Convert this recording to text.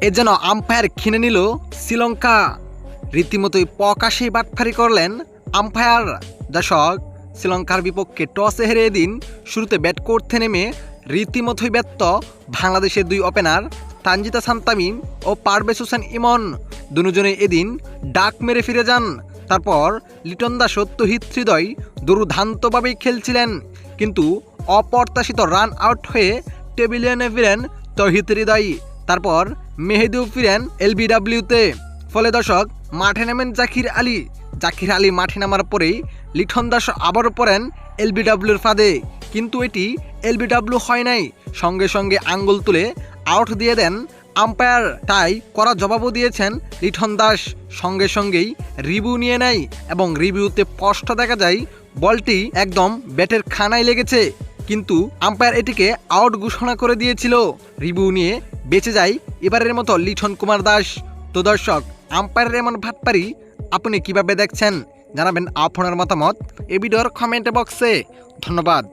এ যেন আম্পায়ার কিনে নিল শ্রীলঙ্কা। রীতিমতোই প্রকাশেই বাটফারি করলেন আম্পায়ার। দর্শক, শ্রীলঙ্কার বিপক্ষে টসে হেরে দিন শুরুতে ব্যাট করতে নেমে রীতিমতোই ব্যর্থ বাংলাদেশের দুই ওপেনার তানজিতা সান্তামিম ও পারভেজ হোসেন ইমন। দুজনে এদিন ডাক মেরে ফিরে যান। তারপর লিটন দাস সত্য হৃদয় দুর্দান্তভাবেই খেলছিলেন। কিন্তু অপ্রত্যাশিত রান আউট হয়ে টেবিলে এনে ফিরেন তহিদ হৃদয়। তারপর মেহেদিও ফিরেন এলবিডাব্লিউতে। ফলে দর্শক, মাঠে নামেন জাকির আলী। জাকির আলী মাঠে নামার পরেই লিঠন দাস আবারও পড়েন এলবিডাব্লিউর ফাঁদে। কিন্তু এটি এলবিডাব্লিউ হয় নাই। সঙ্গে সঙ্গে আঙ্গুল তুলে আউট দিয়ে দেন আম্পায়ার। তাই করা জবাবও দিয়েছেন লিঠন দাস। সঙ্গে সঙ্গেই রিভিউ নিয়ে নেয় এবং রিভিউতে স্পষ্ট দেখা যায়, বলটি একদম ব্যাটের খানায় লেগেছে। কিন্তু আম্পায়ার এটিকে আউট ঘোষণা করে দিয়েছিল। রিভিউ নিয়ে বেঁচে যায় এবারের মতো লিঠন কুমার দাস, তো দর্শক, আম্পায়ারের এমন ভাটপারি আপনি কীভাবে দেখছেন? জানাবেন আপনার মতামত। এ ভিডিওর কমেন্ট বক্সে ধন্যবাদ।